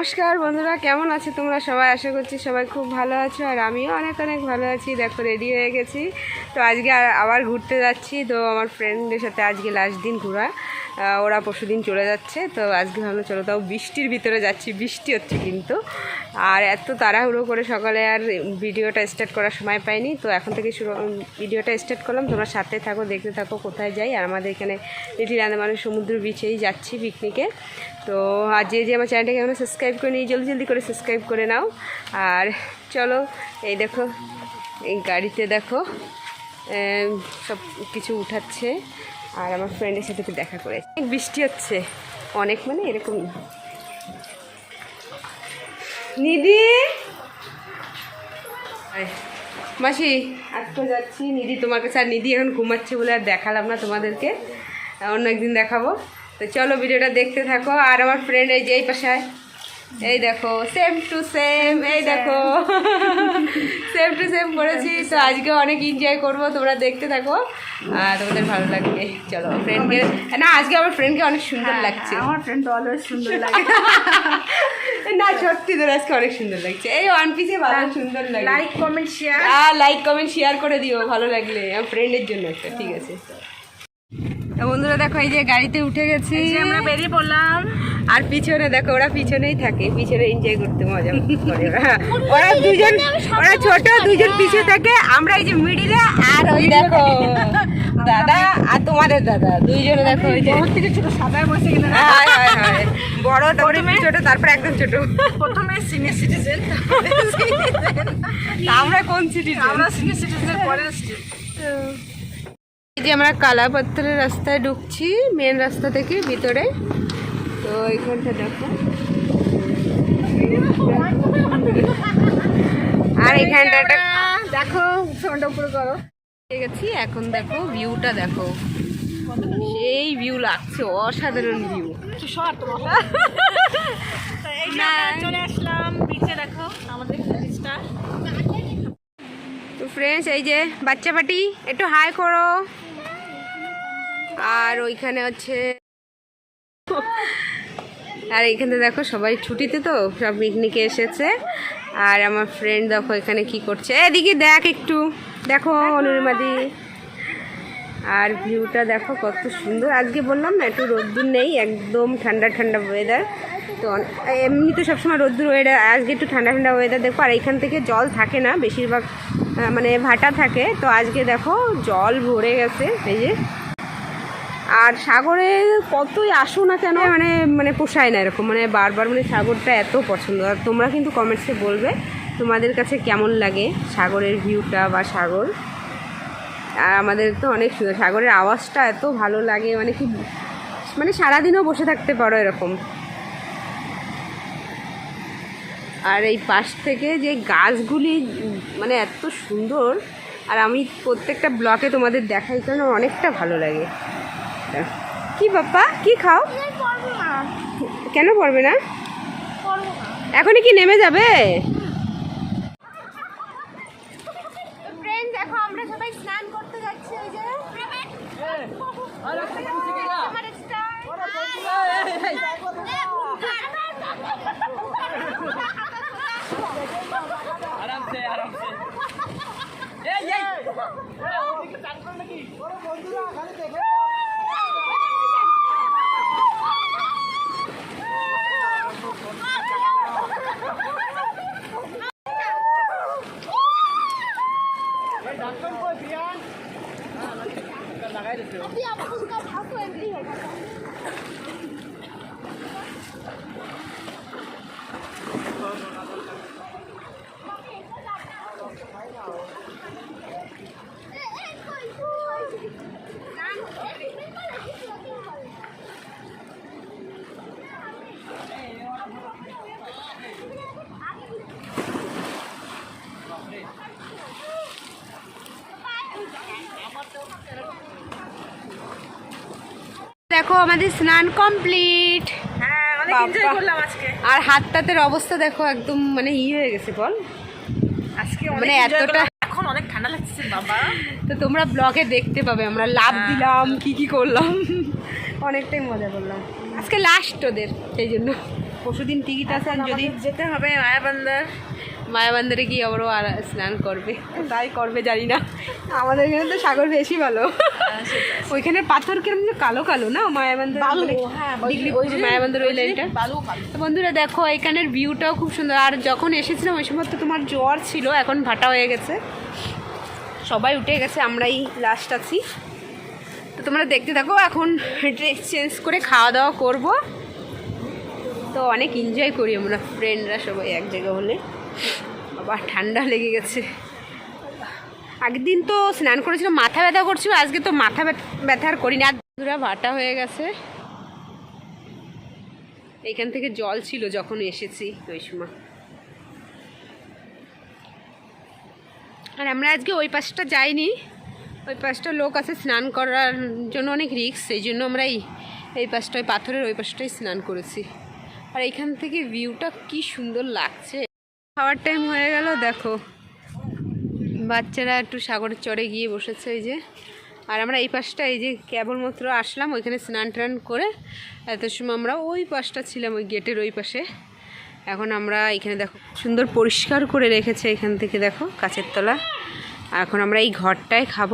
নমস্কার বন্ধুরা, কেমন আছে তোমরা? সবাই আশা করছি সবাই খুব ভালো আছো, আর আমিও অনেক অনেক ভালো আছি। দেখো রেডি হয়ে গেছি। তো আজকে আবার ঘুরতে যাচ্ছি। তো আমার ফ্রেন্ডের সাথে আজকে লাস্ট দিন ঘোরা। ওরা পরশু দিন চলে যাচ্ছে, তো আজকে ভাবলাম চলো তাও বৃষ্টির ভিতরে যাচ্ছি, বৃষ্টি হচ্ছে কিন্তু। আর এত তাড়াহুড়ো করে সকালে আর ভিডিওটা স্টার্ট করার সময় পাইনি, তো এখন থেকে শুরু ভিডিওটা স্টার্ট করলাম। তোমরা সাথে থাকো, দেখতে থাকো কোথায় যাই। আর আমাদের এখানে লিটিল আন্দামানের সমুদ্র বিচেই যাচ্ছি পিকনিকে তো আর যে যে আমার চ্যানেলটাকে এখনও সাবস্ক্রাইব করে নিই জলদি জলদি করে সাবস্ক্রাইব করে নাও। আর চলো, এই দেখো, এই গাড়িতে দেখো সব কিছু উঠাচ্ছে। আর আমার ফ্রেন্ডের সাথে একটু দেখা করে অনেক বৃষ্টি হচ্ছে। অনেক মানে এরকম নিদি। মাসি, আজকে যাচ্ছি নিদি তোমার কাছে আর নিধি এখন ঘুমাচ্ছে বলে আর দেখালাম না তোমাদেরকে। অন্য একদিন দেখাবো। তো চলো ভিডিওটা দেখতে থাকো। আর আমার ফ্রেন্ড এই যে এই পাশায় এই দেখো সেম টু সেম এই দেখো। সেম টু সেম করেছি তো আজকে অনেক এনজয় করব তোমরা দেখতে থাকো তোমাদের ভালো লাগবে। চলো ফ্রেন্ডকে না আজকে আমার ফ্রেন্ডকে অনেক সুন্দর লাগছে। আমার ফ্রেন্ড তো অলওয়েজ সুন্দর লাগে। না সত্যি তোর আজকে অনেক সুন্দর লাগছে। এই ওয়ান পিসে ভালো সুন্দর লাগে। লাইক কমেন্ট শেয়ার আর লাইক কমেন্ট শেয়ার করে দিও ভালো লাগলে। আমার ফ্রেন্ডের জন্য একটা ঠিক আছে। বন্ধুরা দেখো এই যে গাড়িতে উঠে গেছি। আমরা বেরিয়ে পড়লাম। আর পিছনে দেখো ওরা পিছনেই থাকে পিছনে এনজয় করতে মজা করে ওরা। ওরা দুজন ওরা ছোট দুজন পিছিয়ে থাকে আমরা এই যে মিডিলে আর ওই দেখো দাদা আর তোমাদের দাদা দুইজনে দেখো ওই যে। থেকে ছোট সাদায় বসে কিনা হায়, হায়, হায়। বড় তারপরে ছোট তারপর একদম ছোট। প্রথমে সিনিয়র সিটিজেন আমরা কোন সিটি আমরা সিনিয়র সিটিজেন পরে যে আমরা কালাপাত্রের রাস্তায় ঢুকছি মেন রাস্তা থেকে ভিতরে। তো এইখানটা দেখো। আর এখানটা দেখো ফোনটা উপরে করো গেছি। এখন দেখো ভিউটা দেখো। সেই ভিউ লাগছে অসাধারণ ভিউ চলে আসলাম বিচে দেখো আমাদের তো ফ্রেন্ডস এই যে বাচ্চা পাটি একটু হাই করো। আর ওইখানে হচ্ছে আর এইখানে দেখো সবাই ছুটিতে তো সব পিকনিকে এসেছে। আর আমার ফ্রেন্ড দেখো এখানে কি করছে। এদিকে দেখ একটু। দেখো অনুরিমাদি। আর ভিউটা দেখো কত সুন্দর। আজকে বললাম না একটু রোদ্দুর নেই একদম ঠান্ডা ঠান্ডা ওয়েদার তো এমনি তো সবসময় রোদ্দুর ওয়েদার আজকে একটু ঠান্ডা ঠান্ডা ওয়েদার দেখো। আর এখান থেকে জল থাকে না বেশিরভাগ মানে ভাটা থাকে। তো আজকে দেখো জল ভরে গেছে এই যে। আর সাগরে কতই আসো না কেন মানে মানে পোষায় না এরকম। মানে বারবার মানে সাগরটা এত পছন্দ। আর তোমরা কিন্তু কমেন্টসে বলবে তোমাদের কাছে কেমন লাগে সাগরের ভিউটা বা সাগর। আর আমাদের তো অনেক সুন্দর। সাগরের আওয়াজটা এত ভালো লাগে মানে কি মানে সারাদিনও বসে থাকতে পারো এরকম। আর এই পাশ থেকে যে গাছগুলি মানে এত সুন্দর। আর আমি প্রত্যেকটা ব্লকে তোমাদের দেখাই কারণ অনেকটা ভালো লাগে। কি বাপ্পা? কি খাও? কেন পড়বে না? এখনই কি নেমে যাবে? দেখো আমরা সবাই স্নান করতে যাচ্ছি ওই যে। দেখো আমাদের স্নান কমপ্লিট হ্যাঁ আজকে। আর হাত তাতের অবস্থা দেখো একদম মানে ই হয়ে গেছে বল। আজকে মানে এতটা- এতটা এখন অনেক ঠান্ডা লাগছে বাবা। তো তোমরা ব্লগে দেখতে পাবে আমরা লাভ হ্যাঁ। দিলাম কি কি করলাম। অনেকটাই মজা করলাম। আজকে লাস্ট ওদের সেই জন্য। পরশুদিন টিকিট আছে যদি যেতে হবে মায়াবান্দার। মায়াবান্দারে গিয়ে আবারও আর স্নান করবে। তাই করবে জানি না। আমাদের এখানে তো সাগর বেশি ভালো। ওইখানে পাথর কিরম যে কালো কালো না? মায়াবান্দার বালু, মানে হ্যাঁ, ওই লাইনটা। তো বন্ধুরা দেখো এখানের ভিউটাও খুব সুন্দর। আর যখন এসেছিলাম ওই সময় তো তোমার জ্বর ছিল এখন ভাটা হয়ে গেছে। সবাই উঠে গেছে আমরাই লাস্ট আছি। তো তোমরা দেখতে থাকো এখন ড্রেস চেঞ্জ করে খাওয়া দাওয়া করব। তো অনেক এনজয় করি আমরা ফ্রেন্ডরা সবাই এক জায়গা হলে। আবার ঠান্ডা লেগে গেছে। আগের দিন তো স্নান করেছিলাম মাথা ব্যথা করছিল, আজকে তো মাথা ব্যথ- আর করিনি। আর বন্ধুরা ভাটা হয়ে গেছে। এখান থেকে জল ছিল যখন এসেছি ওই সময় আর আমরা আজকে ওই পাশটা যাইনি। ওই পাশটা লোক আছে স্নান করার জন্য অনেক রিস্ক, সেই জন্য আমরা এই এই পাশটা পাথরের ওই পাশটাই স্নান করেছি। আর এখান থেকে ভিউটা কি সুন্দর লাগছে। খাওয়ার টাইম হয়ে গেল, দেখো। বাচ্চারা একটু সাগরের চড়ে গিয়ে বসেছে এই যে। আর আমরা এই পাশটা এই যে কেবলমাত্র আসলাম, ওইখানে স্নান টান করে এত সময় আমরা ওই পাশটা ছিলাম, ওই গেটের ওই পাশে। এখন আমরা এখানে দেখো, সুন্দর পরিষ্কার করে রেখেছে এখান থেকে দেখো কাছের তলা। এখন আমরা এই ঘরটায় খাব।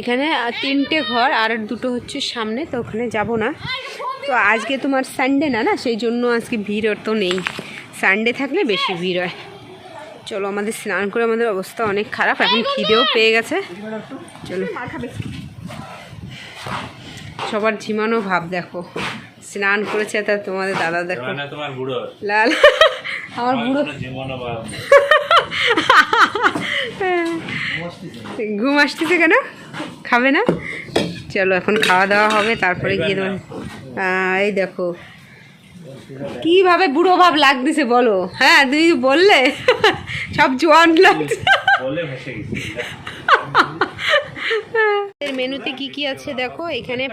এখানে তিনটে ঘর, আর দুটো হচ্ছে সামনে, তো ওখানে যাব না। তো আজকে তোমার সানডে না না? সেই জন্য আজকে ভিড় তো নেই। সানডে থাকলে বেশি ভিড় হয়। চলো আমাদের স্নান করে আমাদের অবস্থা অনেক খারাপ এখন খিদেও পেয়ে গেছে। চলো। সবার ঝিমানো ভাব দেখো। স্নান করেছে তা তোমাদের দাদা দেখো। লাল। আমার বুড়ো। ঘুম আসতেছে কেন? খাবে না? চলো এখন খাওয়া দাওয়া হবে তারপরে গিয়ে তোমার এই দেখো। কীভাবে বুড়ো ভাব লাগতেছে বলো? হ্যাঁ তুমি বললে? সব জোয়ান লাগছে। মেনুতে কি কি আছে দেখো? এখানে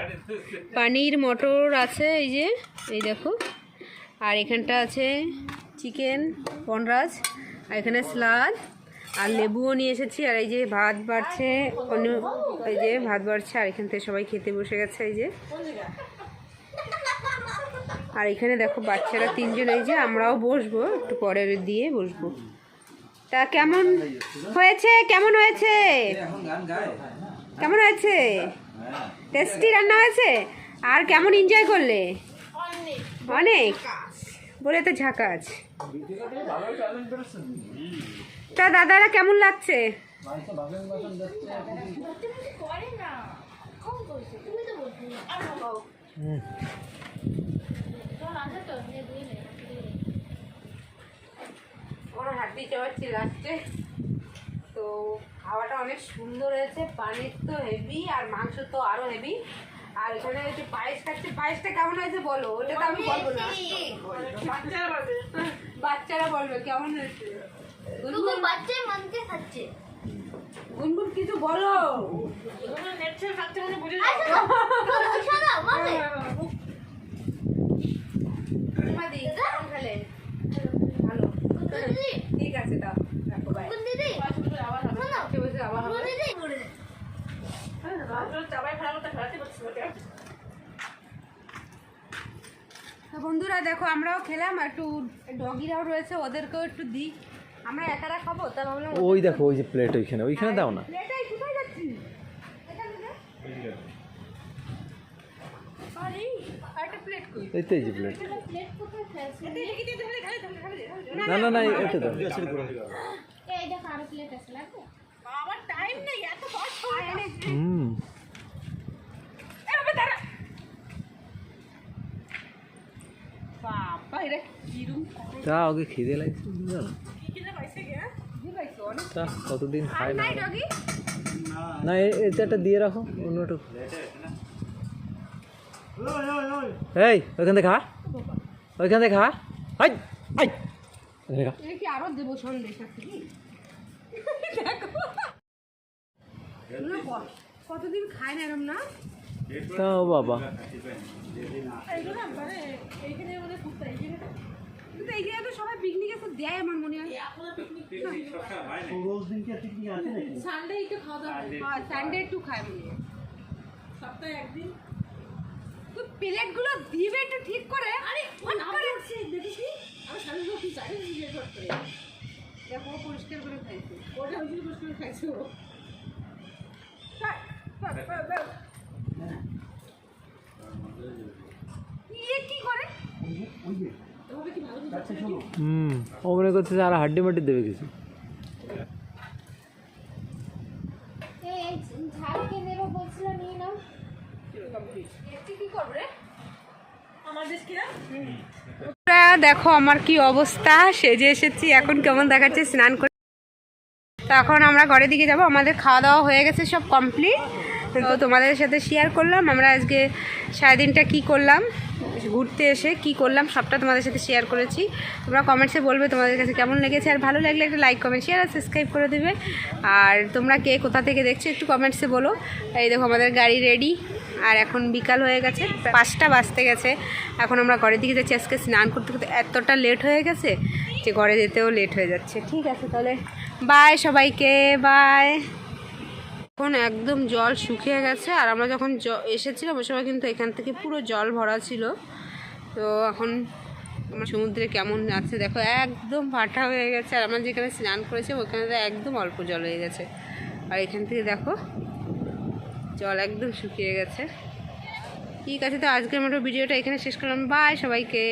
পানির মটর আছে এই যে এই দেখো। আর এখানটা আছে চিকেন বনরাজ আর এখানে স্লাদ আর লেবুও নিয়ে এসেছি আর এই যে ভাত বাড়ছে অন্য এই যে ভাত বাড়ছে আর এখান থেকে সবাই খেতে বসে গেছে এই যে। আর এখানে দেখো বাচ্চারা তিনজন এই যে আমরাও বসবো একটু পরে দিয়ে বসবো। তা কেমন হয়েছে? কেমন হয়েছে? কেমন হয়েছে? টেস্টি রান্না হয়েছে? আর কেমন এনজয় করলে? অনেক। বলে তো ঝাঁকা আছে। তা দাদারা কেমন লাগছে? আমার হাতি চাওয়াচ্ছি লাস্টে তো খাওয়াটা অনেক সুন্দর হয়েছে পানির তো হেভি আর মাংস তো আরও হেভি আর এখানে হচ্ছে পায়েস খাচ্ছে পায়েসটা কেমন হয়েছে বলো? ওটা তো আমি বলব না। বাচ্চারা বলবে বাচ্চারা বলবে কেমন হয়েছে? গুনগুন বাচ্চাই মানতে খাচ্ছে। গুনগুন কিছু বলো। নেটছে খাচ্ছে মানে বুঝে আচ্ছা, খেলে? ভালো। ঠিক আছে রাখো বাই দিদি? আবার হবে? দিদি? চাবাই পারছি বন্ধুরা দেখো আমরাও খেলাম একটু ডগিরাও রয়েছে ওদেরকেও একটু দিই। আমরা একারা খাব? তা ভাবলাম ওই দেখো ওই যে প্লেট ওইখানে। ওইখানে দাও না। কোথায় যাচ্ছি এই তো এই যে প্লেট? না না না এটা দাও। এই দেখো, আরও প্লেট আছে, লাগবে? আমার টাইম নেই এত কষ্ট আয় এনে। হুম। তা ওকে খিদে লাগছে তা কতদিন খাই না না এটা একটা দিয়ে রাখো অন্যটা এই ওইখান থেকে খা ওইখান থেকে খা হাই হাই। ওখান থেকে খা। এটা কি আরও দেবো সন্দেশ আছে কি? দেখো। এগুলো ক- কতদিন খায় না এরম না? তাও বাবা। এইগুলো মানে এইখানে মানে তো সবাই পিকনিকে তো দেয় আমার মনে হয়। সানডে একটু খাওয়া দাওয়া সানডে একটু খায় মনে হয়। সপ্তাহে একদিন? তুই প্লেটগুলো দিবে একটু ঠিক করে? আরে করে দেখিস নি? আমি সামনে কি জিজ্ঞেস করতে। দেখো পরিষ্কার করে খাইছি। ওটা আমি জিজ্ঞেস করে খাইছি ও। কি করে? হুম ও মনে করছে আর হাড্ডি মাড্ডি দেবে কিছু এই এই ঝাড়কে দেবো বলছিল নিয়ে নাও কি করবে আমার দেশ কিনা বন্ধুরা, দেখো আমার কি অবস্থা, সেজে এসেছি, এখন কেমন দেখাচ্ছে, স্নান করে তো এখন আমরা ঘরের দিকে যাব, আমাদের খাওয়া দাওয়া হয়ে গেছে সব কমপ্লিট তো তোমাদের সাথে শেয়ার করলাম, আমরা আজকে সারাদিনটা কি করলাম, ঘুরতে এসে কি করলাম, সবটা তোমাদের সাথে শেয়ার করেছি। তোমরা কমেন্টসে বলবে তোমাদের কাছে কেমন লেগেছে, আর ভালো লাগলে একটা লাইক কমেন্ট শেয়ার আর সাবস্ক্রাইব করে দেবে। আর তোমরা কে কোথা থেকে দেখছ, একটু কমেন্টসে বলো। এই দেখো আমাদের গাড়ি রেডি আর এখন বিকাল হয়ে গেছে, পাঁচটা বাজতে গেছে। এখন আমরা ঘরের দিকে যাচ্ছি, আজকে স্নান করতে করতে এতটা লেট হয়ে গেছে যে ঘরে যেতেও লেট হয়ে যাচ্ছে। ঠিক আছে, তাহলে বাই সবাইকে বাই এখন একদম জল শুকিয়ে গেছে, আর আমরা যখন জ- এসেছিলাম, ওই সময় কিন্তু এখান থেকে পুরো জল ভরা ছিল। তো এখন আমার সমুদ্রে কেমন আছে দেখো, একদম ভাটা হয়ে গেছে। আর আমরা যেখানে স্নান করেছি, ওখানে একদম অল্প জল হয়ে গেছে। আর এখান থেকে দেখো জল একদম শুকিয়ে গেছে। ঠিক আছে, তো আজকের মতো ভিডিওটা এখানে শেষ করলাম। বাই সবাইকে।